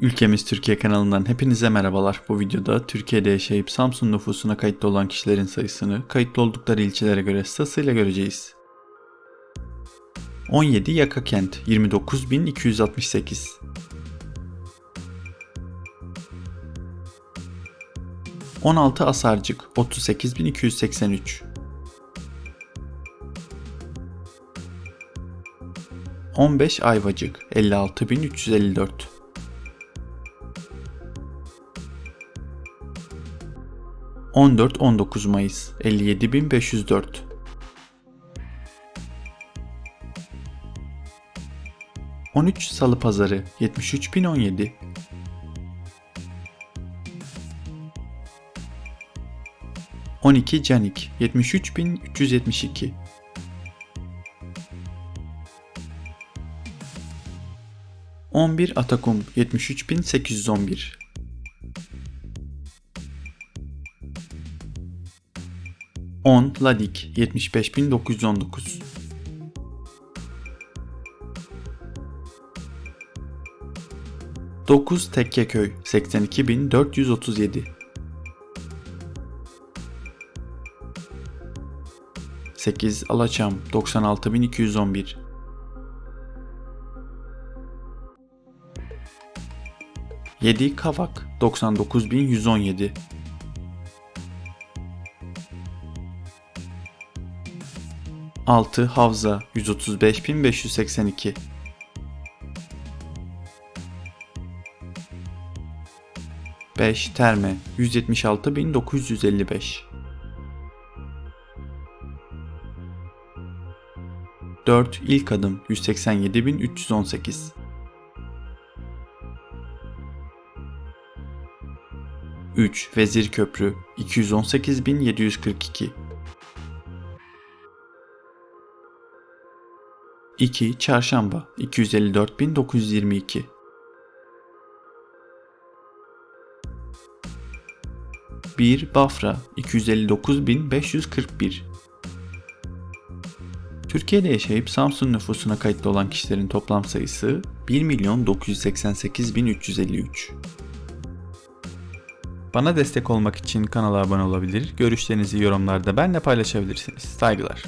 Ülkemiz Türkiye kanalından hepinize merhabalar. Bu videoda Türkiye'de yaşayıp Samsun nüfusuna kayıtlı olan kişilerin sayısını kayıtlı oldukları ilçelere göre sırasıyla göreceğiz. 17 Yakakent 29268 16 Asarcık 38283 15 Ayvacık 56354 14-19 Mayıs 57504 13 Salı Pazarı 73017 12 Canik 73372 11 Atakum 73811 10 Ladik 75919 9 Tekkeköy 82437 8 Alaçam 96211 7 Kavak 99117 6 Havza 135582 5 Terme 176955 4 İlk Adım 187318 3 Vezir Köprü 218742 2 Çarşamba 254922 1 Bafra 259541 Türkiye'de yaşayıp Samsun nüfusuna kayıtlı olan kişilerin toplam sayısı 1.988.353. Bana destek olmak için kanala abone olabilir, görüşlerinizi yorumlarda benimle paylaşabilirsiniz. Saygılar.